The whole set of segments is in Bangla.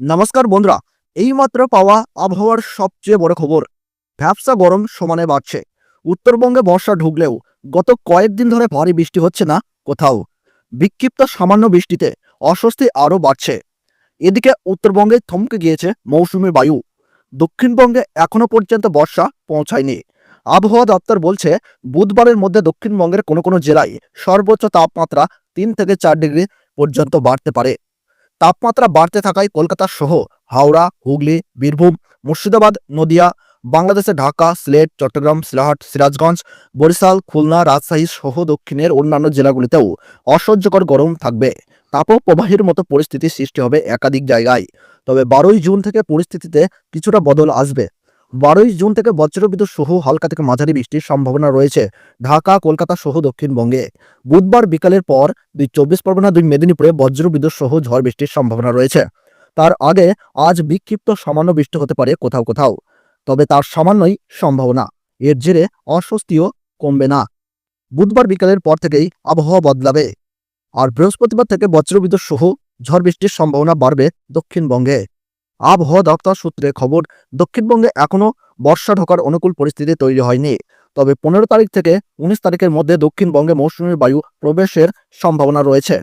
নমস্কার বন্ধুরা, এইমাত্র পাওয়া আবহাওয়ার সবচেয়ে বড় খবর। ভ্যাবসা গরম সমানে বাড়ছে। উত্তরবঙ্গে বর্ষা ঢুকলেও গত কয়েকদিন ধরে ভারী বৃষ্টি হচ্ছে না কোথাও। বিক্ষিপ্ত সামান্য বৃষ্টিতে অস্বস্তি আরও বাড়ছে। এদিকে উত্তরবঙ্গে থমকে গিয়েছে মৌসুমী বায়ু। দক্ষিণবঙ্গে এখনও পর্যন্ত বর্ষা পৌঁছায়নি। আবহাওয়া দপ্তর বলছে, বুধবারের মধ্যে দক্ষিণবঙ্গের কোনো কোনো জেলায় সর্বোচ্চ তাপমাত্রা তিন থেকে চার ডিগ্রি পর্যন্ত বাড়তে পারে। তাপমাত্রা বাড়তে থাকায় কলকাতা সহ হাওড়া, হুগলি, বীরভূম, মুর্শিদাবাদ, নদিয়া, বাংলাদেশে ঢাকা, সিলেট, চট্টগ্রাম সিলাহাট সিরাজগঞ্জ, বরিশাল, খুলনা, রাজশাহী সহ দক্ষিণের অন্যান্য জেলাগুলিতেও অসহ্যকর গরম থাকবে। তাপ প্রবাহের মতো পরিস্থিতি সৃষ্টি হবে একাধিক জায়গায়। তবে বারোই জুন থেকে পরিস্থিতিতে কিছুটা বদল আসবে। বারোই জুন থেকে বজ্রবিদ্যুৎ সহ হালকা থেকে মাঝারি বৃষ্টির সম্ভাবনা রয়েছে। ঢাকা, কলকাতা সহ দক্ষিণবঙ্গে। বুধবার বিকালের পর দুই চব্বিশ পরগনা, দুই মেদিনীপুরে বজ্রবিদ্যুৎ সহ ঝড় বৃষ্টির সম্ভাবনা রয়েছে। তার আগে আজ বিক্ষিপ্ত সামান্য বৃষ্টি হতে পারে কোথাও কোথাও, তবে তার সামান্যই সম্ভাবনা। এর জেরে অস্বস্তিও কমবে না। বুধবার বিকালের পর থেকেই আবহাওয়া বদলাবে। আর বৃহস্পতিবার থেকে বজ্রবিদ্যুৎ সহ ঝড় বৃষ্টির সম্ভাবনা বাড়বে দক্ষিণবঙ্গে। আবহাওয়া দপ্তর সূত্রে খবর, দক্ষিণবঙ্গে এখনও বর্ষা ঢোকার অনুকূল পরিস্থিতি তৈরি হয়নি। তবে পনেরো তারিখ থেকে উনিশ তারিখের মধ্যে দক্ষিণবঙ্গে মৌসুমী বায়ু প্রবেশের সম্ভাবনা রয়েছে।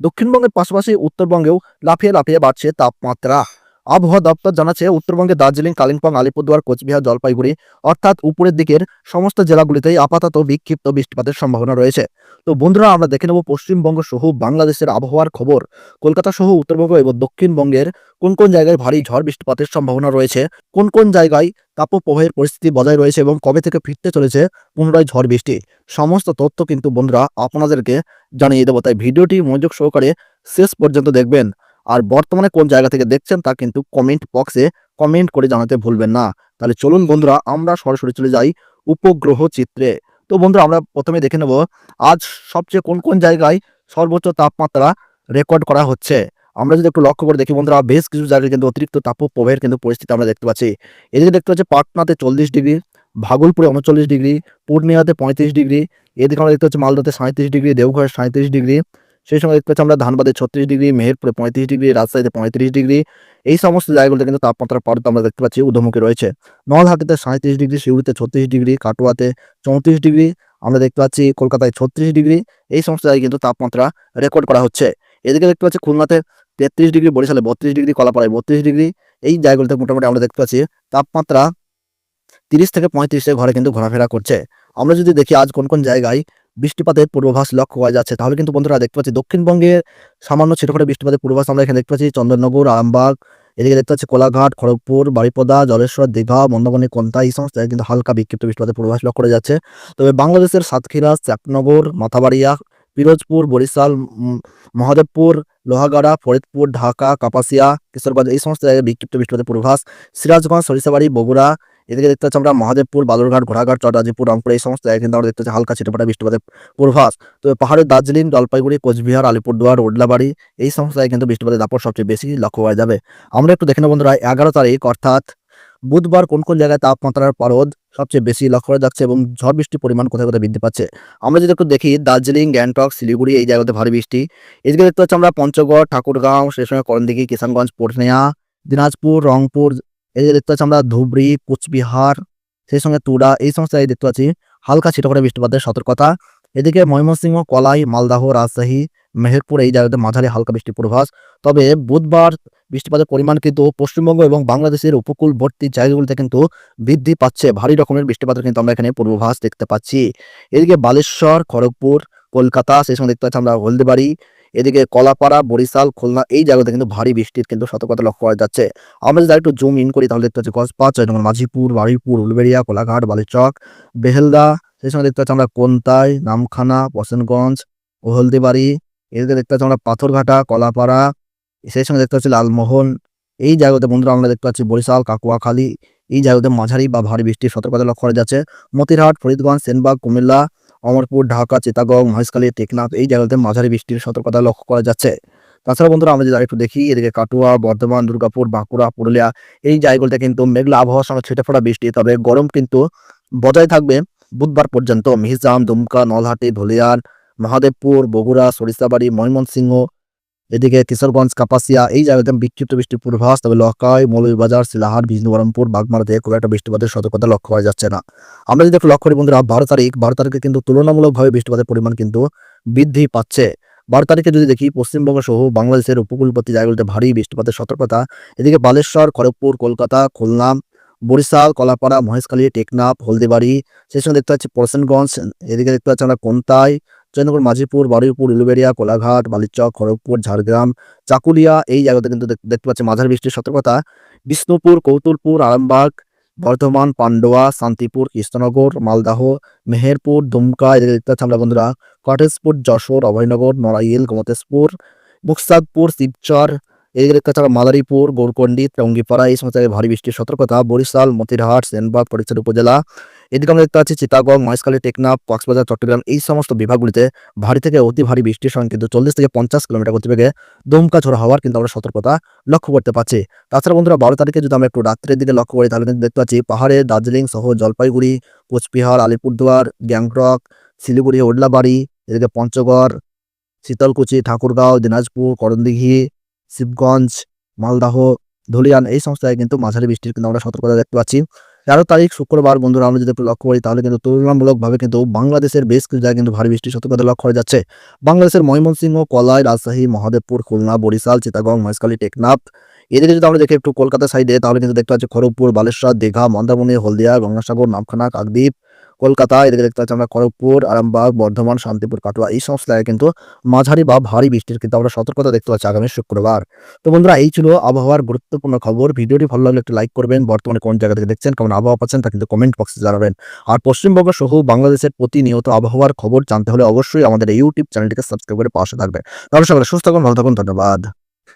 দক্ষিণবঙ্গের পাশাপাশি উত্তরবঙ্গেও লাফিয়ে লাফিয়ে বাড়ছে তাপমাত্রা। আবহাওয়া দপ্তর জানাচ্ছে উত্তরবঙ্গে দার্জিলিং, কালিম্পং, আলিপুরদুয়ার, কোচবিহার, জলপাইগুড়ি অর্থাৎ উপরের দিকের সমস্ত জেলাগুলিতেই আপাতত বিক্ষিপ্ত বৃষ্টিপাতের সম্ভাবনা রয়েছে। তো বন্ধুরা, আমরা দেখে নেব পশ্চিমবঙ্গ সহ বাংলাদেশের আবহাওয়ার খবর। কলকাতা সহ উত্তরবঙ্গ এবং দক্ষিণবঙ্গের কোন কোন জায়গায় ভারী ঝড় বৃষ্টিপাতের সম্ভাবনা রয়েছে, কোন কোন জায়গায় তাপপ্রবাহের পরিস্থিতি বজায় রয়েছে এবং কবে থেকে ফিরতে চলেছে পুনরায় ঝড় বৃষ্টি, সমস্ত তথ্য কিন্তু বন্ধুরা আপনাদেরকে জানিয়ে দেবো। তাই ভিডিওটি মনোযোগ সহকারে শেষ পর্যন্ত দেখবেন। আর বর্তমানে কোন জায়গা থেকে দেখছেন তা কিন্তু কমেন্ট বক্সে কমেন্ট করে জানাতে ভুলবেন না। তাহলে চলুন বন্ধুরা, আমরা সরাসরি চলে যাই উপগ্রহ চিত্রে। তো বন্ধুরা, আমরা প্রথমে দেখে নেব, আজ সবচেয়ে কোন কোন জায়গায় সর্বোচ্চ তাপমাত্রা রেকর্ড করা হচ্ছে? আমরা যদি একটু লক্ষ্য করে দেখি বন্ধুরা, বেশ কিছু জায়গায় কিন্তু অতিরিক্ত তাপপ্রবাহের কিন্তু পরিস্থিতি আমরা দেখতে পাচ্ছি। এদিকে দেখতে পাচ্ছি, পাটনাতে চল্লিশ ডিগ্রি, ভাগলপুরে উনচল্লিশ ডিগ্রি, পূর্ণিয়াতে পঁয়ত্রিশ ডিগ্রি, এদিকে আমরা দেখতে পাচ্ছি মালদাতে সাঁত্রিশ ডিগ্রি, দেওঘরে সাঁত্রিশ ডিগ্রি সেই সময় দেখতে পাচ্ছি আমরা ধানবাদে ছত্রিশ ডিগ্রি, মেহেরপুরে পঁয়ত্রিশ ডিগ্রি, রাজশাহীতে পঁয়ত্রিশ ডিগ্রি। এই সমস্ত জায়গাগুলোতে কিন্তু তাপমাত্রা পারত আমরা দেখতে পাচ্ছি ঊর্ধ্বমুখী রয়েছে। নলহাটিতে সাঁত্রিশ ডিগ্রি, সিউড়িতে ছত্রিশ ডিগ্রি, কাটোয়াতে চৌত্রিশ ডিগ্রি। আমরা দেখতে পাচ্ছি কলকাতায় ছত্রিশ ডিগ্রি। এই সমস্ত জায়গায় কিন্তু তাপমাত্রা রেকর্ড করা হচ্ছে। এদিকে দেখতে পাচ্ছি খুলনাতে তেত্রিশ ডিগ্রি, বরিশালে বত্রিশ ডিগ্রি, কলাপাড়ায় বত্রিশ ডিগ্রি। এই জায়গাগুলোতে মোটামুটি আমরা দেখতে পাচ্ছি তাপমাত্রা তিরিশ থেকে পঁয়ত্রিশে ঘরে কিন্তু ঘোরাফেরা করছে। আমরা যদি দেখি আজ কোন কোন জায়গায় বৃষ্টিপাতের পূর্বাভাস লক্ষ্য করা যাচ্ছে। তাহলে কিন্তু বন্ধুরা দেখতে পাচ্ছি দক্ষিণবঙ্গের সামান্য ছোটখাটো বৃষ্টিপাতের পূর্বাভাস আমরা এখানে দেখতে পাচ্ছি। চন্দননগর আরামবাগ এদিকে দেখতে পাচ্ছি কোলাঘাট, খড়গপুর, বারিপদা, জলেশ্বর, দীঘা মন্দাবনী কোন্তা এই সমস্ত কিন্তু হালকা বিক্ষিপ্ত বৃষ্টিপাতের পূর্বাভাস লক্ষ্য করা যাচ্ছে। তবে বাংলাদেশের সাতক্ষীরা চাকনগর মাথাবাড়িয়া, পিরোজপুর, বরিশাল মহাদেবপুর, লোহাগাড়া, ফরিদপুর, ঢাকা, কাপাসিয়া, কিশোরগঞ্জ, এই সমস্ত জায়গায় বিক্ষিপ্ত বৃষ্টিপাতের পূর্বাভাস। সিরাজগঞ্জ, সরিষাবাড়ি, বগুড়া এদিকে দেখতে পাচ্ছি আমরা মহাদেবপুর, বালুরঘাট, ঘোড়াঘাট চটাজিপুর রংপুর এই সমস্ত জায়গায় কিন্তু আমরা দেখতে পাচ্ছি হালকা ছিটেফোঁটা বৃষ্টিপাতের পূর্বাভাস। তবে পাহাড়ের দার্জিলিং, জলপাইগুড়ি, কোচবিহার, আলিপুরদুয়ার, ওডলাবাড়ি, এই সমস্ত জায়গায় কিন্তু বৃষ্টিপাতের দাপট সবচেয়ে বেশি লক্ষ্য করা যাবে। আমরা একটু দেখে নেব বন্ধুরা, এগারো তারিখ অর্থাৎ বুধবার কোন কোন জায়গায় তাপমাত্রার পারদ সবচেয়ে বেশি লক্ষ্য করা যাচ্ছে এবং ঝড় বৃষ্টির পরিমাণ কোথায় কোথায় বৃদ্ধি পাচ্ছে? আমরা যদি একটু দেখি, দার্জিলিং, গ্যাংটক, শিলিগুড়ি এই জায়গাতে ভারী বৃষ্টি। এদিকে দেখতে পাচ্ছি আমরা পঞ্চগড়, ঠাকুরগাঁও সেই সঙ্গে করণদিঘি, কিষানগঞ্জ পূর্ণিয়া দিনাজপুর, রংপুর এদিকে দেখতে পাচ্ছি আমরা ধুবড়ি, কুচবিহার, সেই সঙ্গে তুরা, এই সমস্ত জায়গায় দেখতে পাচ্ছি হালকা ছিটে বৃষ্টিপাতের সতর্কতা। এদিকে ময়মনসিংহ, কলাই, মালদাহ, রাজশাহী, মেহেরপুর এই জায়গাতে মাঝারি হালকা বৃষ্টির পূর্বাভাস। তবে বুধবার বৃষ্টিপাতের পরিমাণ কিন্তু পশ্চিমবঙ্গ এবং বাংলাদেশের উপকূলবর্তী জায়গাগুলিতে কিন্তু বৃদ্ধি পাচ্ছে। ভারী রকমের বৃষ্টিপাতের কিন্তু আমরা এখানে পূর্বাভাস দেখতে পাচ্ছি। এদিকে বালেশ্বর, খড়গপুর, কলকাতা, সেই সঙ্গে দেখতে পাচ্ছি আমরা হলদিবাড়ি এদিকে কলাপাড়া, বরিশাল, খুলনা এই জায়গাতে কিন্তু ভারী বৃষ্টির কিন্তু সতর্কতা লক্ষ্য করা যাচ্ছে। আমরা যদি একটু জুম ইন করি তাহলে দেখতে পাচ্ছি গজপা জয়নগর মাঝিপুর, বারুইপুর, উলবেড়িয়া, কোলাঘাট, বালিচক, বেহেলদা, সেই সঙ্গে দেখতে পাচ্ছি আমরা কোনতাই, নামখানা, বসেনগঞ্জ হলদিবাড়ি এদিকে দেখতে পাচ্ছি আমরা পাথরঘাটা, কলাপাড়া, সেই সঙ্গে দেখতে পাচ্ছি লালমোহন। এই জায়গাতে বন্ধুরা আমরা দেখতে পাচ্ছি বরিশাল, কাকুয়াখালী, এই জায়গাতে মাঝারি বা ভারী বৃষ্টির সতর্কতা লক্ষ্য করা যাচ্ছে। মতিরহাট, ফরিদগঞ্জ, সেনবাগ, কুমিল্লা অমরপুর, ঢাকা চিতাগং মহেশখালী, টেকনাফ এই জায়গাতে মাঝারি বৃষ্টির সতর্কতা লক্ষ্য করা যাচ্ছে। তাছাড়া বন্ধুরা, আমরা যদি একটু দেখি, এদিকে কাটুয়া, বর্ধমান, দুর্গাপুর, বাঁকুড়া, পুরুলিয়া, এই জায়গাগুলোতে কিন্তু মেঘলা আবহাওয়ার সঙ্গে ছিটে ফোটা বৃষ্টি, তবে গরম কিন্তু বজায় থাকবে বুধবার পর্যন্ত। মিহিজাম, দুমকা, নলহাটি ধুলিয়ান মহাদেবপুর, বগুড়া, সরিষাবাড়ি, ময়মনসিংহ এদিকে কিশোরগঞ্জ, কাপাসিয়া, এই জায়গাতে বিক্ষিপ্ত বৃষ্টির পূর্বাভাস, তবে লকাই, মৌলভীবাজার শিলাহাট বিষ্ণুবরমপুর বাগমারাতে খুব একটা বৃষ্টিপাতের সতর্কতা লক্ষ্য করা যাচ্ছে না। আমরা যদি একটু লক্ষ্য করি বন্ধুরা, বারো তারিখ, বারো তারিখে কিন্তু তুলনামূলকভাবে বৃষ্টিপাতের পরিমাণ কিন্তু বৃদ্ধি পাচ্ছে। বারো তারিখে যদি দেখি, পশ্চিমবঙ্গ সহ বাংলাদেশের উপকূলবর্তী জায়গাগুলোতে ভারী বৃষ্টিপাতের সতর্কতা। এদিকে বালেশ্বর, খড়গপুর, কলকাতা, খুলনা, বরিশাল, কলাপাড়া, মহেশখালী, টেকনাফ, হলদিবাড়ি, সেই সঙ্গে দেখতে পাচ্ছি পরশেনগঞ্জ, এদিকে দেখতে পাচ্ছি আমরা কোনতাই জয়নগর মাঝিপুর বারুইপুর, উলুবেড়িয়া, কোলাঘাট, বালিচক, খড়গপুর, ঝাড়গ্রাম, চাকুলিয়া, এই জায়গাতে কিন্তু দেখতে পাচ্ছি মাঝারি বৃষ্টির সতর্কতা। বিষ্ণুপুর, কৌতুলপুর, আরামবাগ, বর্ধমান, পান্ডোয়া, শান্তিপুর, কৃষ্ণনগর, মালদাহ, মেহেরপুর, দুমকা এদের দেখতে পাচ্ছি আমরা বন্ধুরা, কটেজপুর, যশোর, অভয়নগর, নড়াইল গোমতেশপুর মুকসাদপুর, শিবচর, এদিকে দেখতে পাচ্ছি মাদারীপুর, গৌরকন্ডি, টঙ্গিপাড়া, এই সমস্ত ভারী বৃষ্টির সতর্কতা। বরিশাল, মতিরহাট, সেনবাগ, পরিচ্ছদ উপজেলা এদিকে আমরা দেখতে পাচ্ছি চিতাগং মহেশখালী, টেকনাফ, কক্সবাজার, চট্টগ্রাম এই সমস্ত বিভাগগুলিতে ভারী থেকে অতি ভারী বৃষ্টির সঙ্গে কিন্তু চল্লিশ থেকে পঞ্চাশ কিলোমিটার গতিবেগে দমকা ঝোড়া হওয়ার কিন্তু আমরা সতর্কতা লক্ষ্য করতে পারছি তাছাড়া বন্ধুরা বারো তারিখে যদি আমরা একটু রাত্রের দিকে লক্ষ্য করি, তাহলে কিন্তু দেখতে পাচ্ছি পাহাড়ে দার্জিলিং সহ জলপাইগুড়ি, কোচবিহার, আলিপুরদুয়ার, গ্যাংটক, শিলিগুড়ি, ওডলাবাড়ি, এদিকে পঞ্চগড়, শীতলকুচি, ঠাকুরগাঁও, দিনাজপুর, করণদিঘি, শিবগঞ্জ, মালদাহ, ধুলিয়ান এই জায়গায় কিন্তু মাঝারি বৃষ্টির কিন্তু আমরা সতর্কতা দেখতে পাচ্ছি। তেরো তারিখ শুক্রবার, বন্ধুরা আমরা যদি লক্ষ্য করি, তাহলে কিন্তু তুলনামূলকভাবে কিন্তু বাংলাদেশের বেশ কিছু জায়গায় কিন্তু ভারী বৃষ্টির সতর্কতা লক্ষ্য করা যাচ্ছে। বাংলাদেশের ময়মনসিংহ, কলাই, রাজশাহী, মহাদেবপুর, খুলনা, বরিশাল চিতাগং মহেশখালী, টেকনাফ। এদিকে যদি আমরা দেখি একটু কলকাতা সাইডে তাহলে কিন্তু দেখতে পাচ্ছি খড়গপুর, বালেশ্বর, দীঘা, মন্দারমণি, হলদিয়া, গঙ্গাসাগর, নামখানা, কাকদ্বীপ কলকাতা, এদিকে দেখতে পাচ্ছি আমরা খড়গপুর, আরামবাগ, বর্ধমান, শান্তিপুর, কাটোয়া, এই সমস্ত জায়গায় কিন্তু মাঝারি বা ভারী বৃষ্টির কিন্তু আমরা সতর্কতা দেখতে পাচ্ছি আগামী শুক্রবার। তো বন্ধুরা, এই ছিল আবহাওয়ার গুরুত্বপূর্ণ খবর। ভিডিওটি ভালো লাগলে একটু লাইক করবেন। বর্তমানে কোন জায়গা থেকে দেখছেন, কেমন আবহাওয়া পাচ্ছেন তা কিন্তু কমেন্ট বক্সে জানাবেন। আর পশ্চিমবঙ্গ সহ বাংলাদেশের প্রতিনিয়ত আবহাওয়ার খবর জানতে হলে অবশ্যই আমাদের ইউটিউব চ্যানেলটিকে সাবস্ক্রাইব করে পাশে থাকবে তাহলে সবাই সুস্থ থাকুন, ভালো থাকুন, ধন্যবাদ।